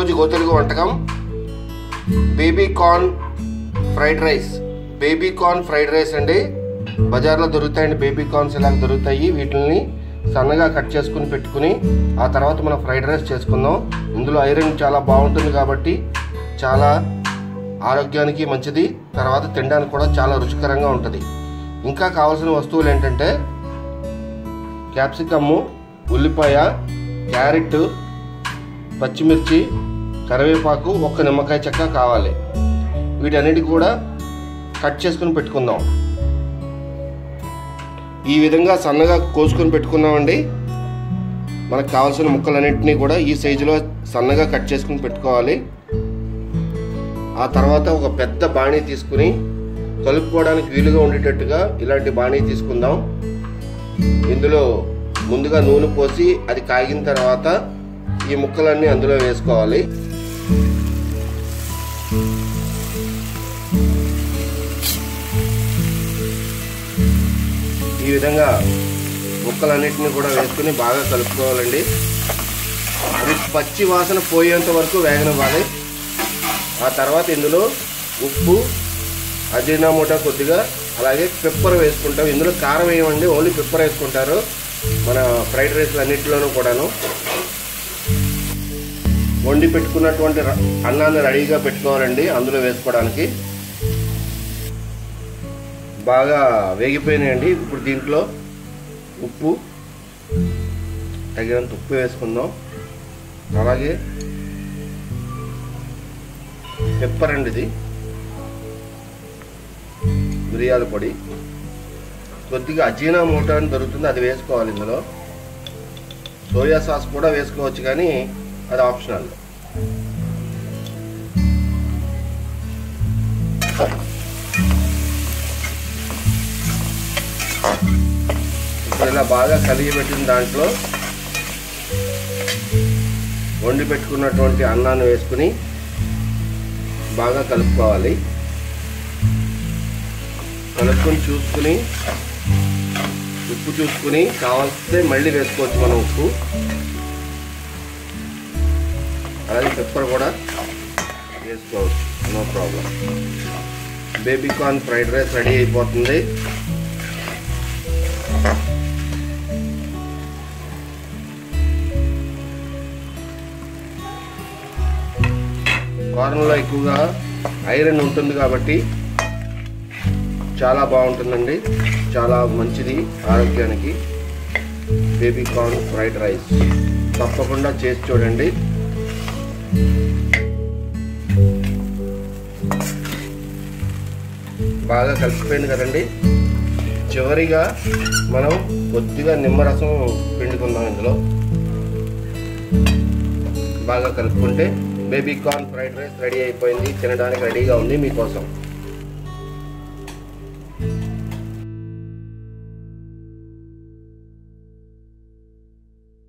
ఈరోజు గోతెలుగు వంటకం. Baby corn fried rice. Baby corn fried rice అండి. బజార్లో దొరుకుతాయండి బేబీ కార్న్స్ ఇలా దొరుకుతాయి. వీటిని సన్నగా కట్ చేసుకుని పెట్టుకుని ఆ తర్వాత మనం ఫ్రైడ్ రైస్ చేసుకుందాం. ఇందులో ఐరన్ చాలా బాగుంటుంది కాబట్టి చాలా ఆరోగ్యానికి మంచిది. తర్వాత తినడానికి కూడా చాలా రుచికరంగా ఉంటుంది. ఇంకా కావాల్సిన వస్తువులు ఏంటంటే క్యాప్సికమ్ము ఉల్లిపాయ క్యారెట్ పచ్చిమిర్చి కరివేపాకు ఒక్క నిమ్మకాయ చెక్క కావాలి. వీటన్నిటి కూడా కట్ చేసుకుని పెట్టుకుందాం. ఈ విధంగా సన్నగా కోసుకొని పెట్టుకున్నామండి. మనకు కావాల్సిన ముక్కలన్నింటినీ కూడా ఈ సైజులో సన్నగా కట్ చేసుకుని పెట్టుకోవాలి. ఆ తర్వాత ఒక పెద్ద బాణీ తీసుకుని కలుపుకోవడానికి వీలుగా ఉండేటట్టుగా ఇలాంటి బాణీ తీసుకుందాం. ఇందులో ముందుగా నూనె పోసి అది కాగిన తర్వాత ఈ ముక్కలన్నీ అందులో వేసుకోవాలి. ఈ విధంగా ముక్కలన్నిటిని కూడా వేసుకుని బాగా కలుపుకోవాలండి. అది పచ్చి వాసన పోయేంత వరకు వేగనివ్వాలి. ఆ తర్వాత ఇందులో ఉప్పు అజీనామోటా కొద్దిగా అలాగే పెప్పర్ వేసుకుంటాం. ఇందులో కారం వేయమండి ఓన్లీ పెప్పర్ వేసుకుంటారు. మన ఫ్రైడ్ రైస్లు అన్నింటిలోనూ కూడాను. వండి పెట్టుకున్నటువంటి అన్నాన్ని రెడీగా పెట్టుకోవాలండి అందులో వేసుకోవడానికి. బాగా వేగిపోయినాయండి. ఇప్పుడు దీంట్లో ఉప్పు తగినంత ఉప్పు వేసుకుందాం. అలాగే పెప్పర్ అండి ఇది. మిరియాల పొడి. కొద్దిగా అజీనా మూట అని దొరుకుతుంది అది వేసుకోవాలి ఇందులో. సోయా సాస్ కూడా వేసుకోవచ్చు కానీ అది ఆప్షనల్. ఇప్పుడు ఇలా బాగా కలిగి పెట్టిన దాంట్లో వండి పెట్టుకున్నటువంటి అన్నాన్ని వేసుకుని బాగా కలుపుకోవాలి. కలుపుకొని చూసుకుని ఉప్పు చూసుకుని కావాల్సితే మళ్ళీ వేసుకోవచ్చు మనం ఉప్పు. అలాగే పెప్పర్ కూడా వేసుకోవచ్చు. No problem baby corn fried rice ready అయిపోతుంది. కార్న్లో ఎక్కువగా ఐరన్ ఉంటుంది కాబట్టి చాలా బాగుంటుందండి. చాలా మంచిది ఆరోగ్యానికి. బేబీ కార్న్ ఫ్రైడ్ రైస్ తప్పకుండా చేసి చూడండి. బాగా కలిసిపోయింది కదండి. చివరిగా మనం కొద్దిగా నిమ్మరసం పిండుకుందాం ఇందులో. బాగా కలుపుకుంటే baby corn fried rice ready అయిపోయింది. తినడానికి రెడీగా ఉంది మీకోసం.